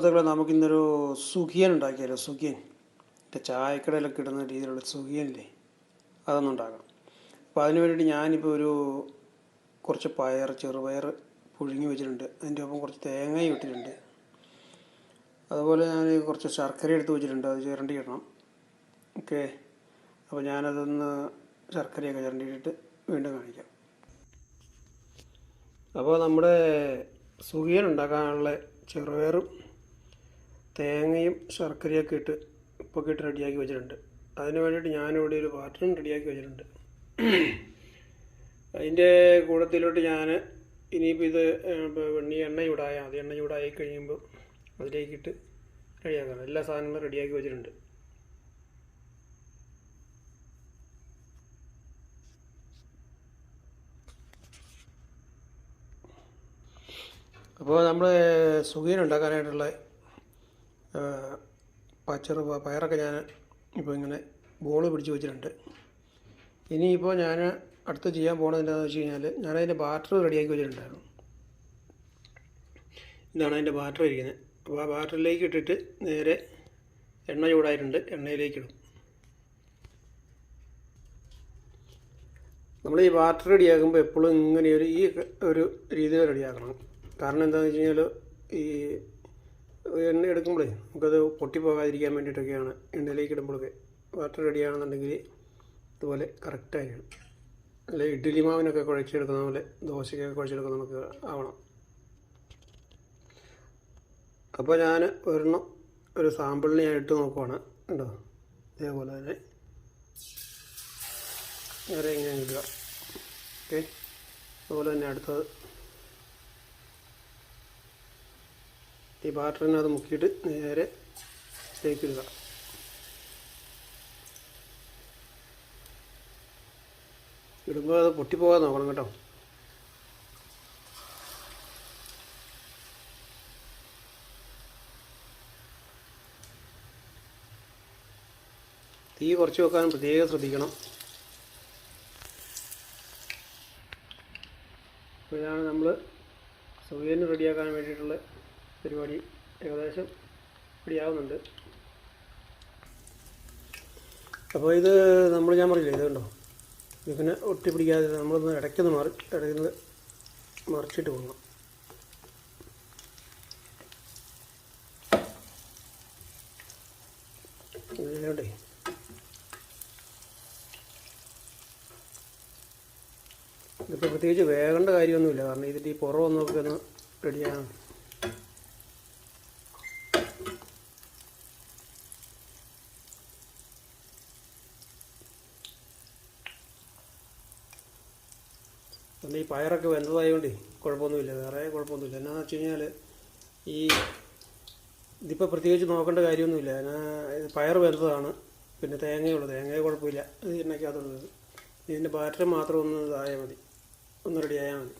സുഹൃത്തുക്കളെ നമുക്കിന്നൊരു സുഖിയൻ ഉണ്ടാക്കിയാലോ? സുഖിയൻ. ചായക്കടയിലൊക്കെ ഇടുന്ന രീതിയിലുള്ള സുഖിയനില്ലേ? അതൊന്നും ഉണ്ടാക്കണം. അപ്പോൾ അതിന് വേണ്ടിയിട്ട് ഞാനിപ്പോൾ ഒരു കുറച്ച് പയർ ചെറുപയർ പുഴുങ്ങി വെച്ചിട്ടുണ്ട്. അതിന്റെ ഒപ്പം കുറച്ച് തേങ്ങയും ഇട്ടിട്ടുണ്ട്. അതുപോലെ ഞാൻ കുറച്ച് ശർക്കര എടുത്ത് വെച്ചിട്ടുണ്ട്. അത് ചിരണ്ടി ഇടണം. ഓക്കെ. അപ്പോൾ ഞാനതൊന്ന് ശർക്കരയൊക്കെ ചിരണ്ടിയിട്ട് വീണ്ടും കാണിക്കാം. അപ്പോൾ നമ്മുടെ സുഖിയൻ ഉണ്ടാക്കാനുള്ള ചെറുപയറും തേങ്ങയും ശർക്കരയൊക്കെ ഇട്ട് ഉപ്പൊക്കെ ഇട്ട് റെഡിയാക്കി വെച്ചിട്ടുണ്ട്. അതിന് വേണ്ടിയിട്ട് ഞാനിവിടെ ഒരു പാറ്റേൺ റെഡിയാക്കി വെച്ചിട്ടുണ്ട്. അതിന്റെ കൂടത്തിലോട്ട് ഞാൻ ഇനിയിപ്പോൾ ഇത് വെണ്ണി എണ്ണ ചൂടായാൽ മതി എണ്ണ ചൂടായി കഴിയുമ്പോൾ അതിലേക്കിട്ട് റെഡിയാക്കണം. എല്ലാ സാധനങ്ങളും റെഡിയാക്കി വെച്ചിട്ടുണ്ട്. അപ്പോൾ നമ്മൾ സുഖീൻ പച്ചറ് പയറൊക്കെ ഞാൻ ഇപ്പോൾ ഇങ്ങനെ ബോൾ പിടിച്ച് വെച്ചിട്ടുണ്ട്. ഇനിയിപ്പോൾ ഞാൻ അടുത്ത് ചെയ്യാൻ പോകുന്നത് എന്താണെന്ന് വെച്ച് കഴിഞ്ഞാൽ ഞാനതിന്റെ ബാറ്ററി റെഡിയാക്കി വെച്ചിട്ടുണ്ടായിരുന്നു. ഇതാണ് അതിന്റെ ബാറ്ററി ഇരിക്കുന്നത് അപ്പോൾ ആ ബാറ്ററിയിലേക്ക് ഇട്ടിട്ട് നേരെ എണ്ണ ചൂടായിട്ടുണ്ട്. എണ്ണയിലേക്ക് ഇടും. നമ്മൾ ഈ ബാറ്ററി റെഡിയാക്കുമ്പോൾ എപ്പോഴും ഇങ്ങനെ ഒരു ഈ ഒരു രീതിയിൽ റെഡിയാക്കണം കാരണം എന്താണെന്ന് വെച്ച് കഴിഞ്ഞാൽ ഈ എണ്ണ എടുക്കുമ്പോഴേ നമുക്കത് പൊട്ടിപ്പോകാതിരിക്കാൻ വേണ്ടിയിട്ടൊക്കെയാണ് എണ്ണയിലേക്ക് ഇടുമ്പോഴൊക്കെ വാട്ടർ റെഡിയാണെന്നുണ്ടെങ്കിൽ ഇതുപോലെ കറക്റ്റായിരിക്കണം അല്ലെ ഇഡ്ഡലി മാവിനൊക്കെ കുഴച്ചെടുക്കുന്ന പോലെ ദോശയ്ക്കൊക്കെ കുഴച്ചെടുക്കുന്ന നമുക്ക് ആവണം. അപ്പോൾ ഞാൻ ഒരെണ്ണം ഒരു സാമ്പിളിന് ഞാൻ ഇട്ട് നോക്കുവാണ്. കണ്ടോ? ഇതേപോലെ തന്നെ. നേരെ ഇങ്ങനെ ഇടുക? ഓക്കെ അതുപോലെ തന്നെ അടുത്തത് ഈ ബാറ്ററിനകത്ത് മുക്കിയിട്ട് നേരെ തേക്കിടുക. ഇടുമ്പോൾ അത് പൊട്ടിപ്പോകാൻ നോക്കണം കേട്ടോ. തീ കുറച്ച് വെക്കാൻ പ്രത്യേകം ശ്രദ്ധിക്കണം. ഇപ്പോഴാണ് നമ്മൾ സൗകര്യം റെഡിയാക്കാൻ വേണ്ടിയിട്ടുള്ള പരിപാടി ഏകദേശം റെഡിയാവുന്നുണ്ട് അപ്പോൾ ഇത് നമ്മൾ ഞാൻ പറഞ്ഞില്ലേ ഇത് കണ്ടോ? ഇതിനെ ഒട്ടി പിടിക്കാതെ നമ്മളൊന്ന് ഇടയ്ക്കൊന്ന് മാറി ഇടയ്ക്കൊന്ന് മറിച്ചിട്ട് പോകണം. ഇതിലോട്ടേ ഇതിപ്പോൾ പ്രത്യേകിച്ച് വേകേണ്ട കാര്യമൊന്നുമില്ല. കാരണം ഇതിന്റെ ഈ പുറം ഒക്കെ ഒന്ന് റെഡിയാണ് പിന്നെ ഈ പയറൊക്കെ വെന്തതായതുകൊണ്ട് കുഴപ്പമൊന്നുമില്ല. വേറെ കുഴപ്പമൊന്നുമില്ല. എന്നാന്ന് വെച്ച് കഴിഞ്ഞാൽ ഈ ഇതിപ്പോൾ പ്രത്യേകിച്ച് നോക്കേണ്ട കാര്യമൊന്നുമില്ല. ഇത് പയർ വെന്തതാണ്. പിന്നെ തേങ്ങയുള്ളൂ. തേങ്ങ കുഴപ്പമില്ല. ഇത് എണ്ണയ്ക്കകത്തുള്ളത് ഇതിന്റെ ബാറ്ററി മാത്രം ഒന്ന് ഇതായാൽ മതി. ഒന്ന് റെഡി ആയാൽ മതി.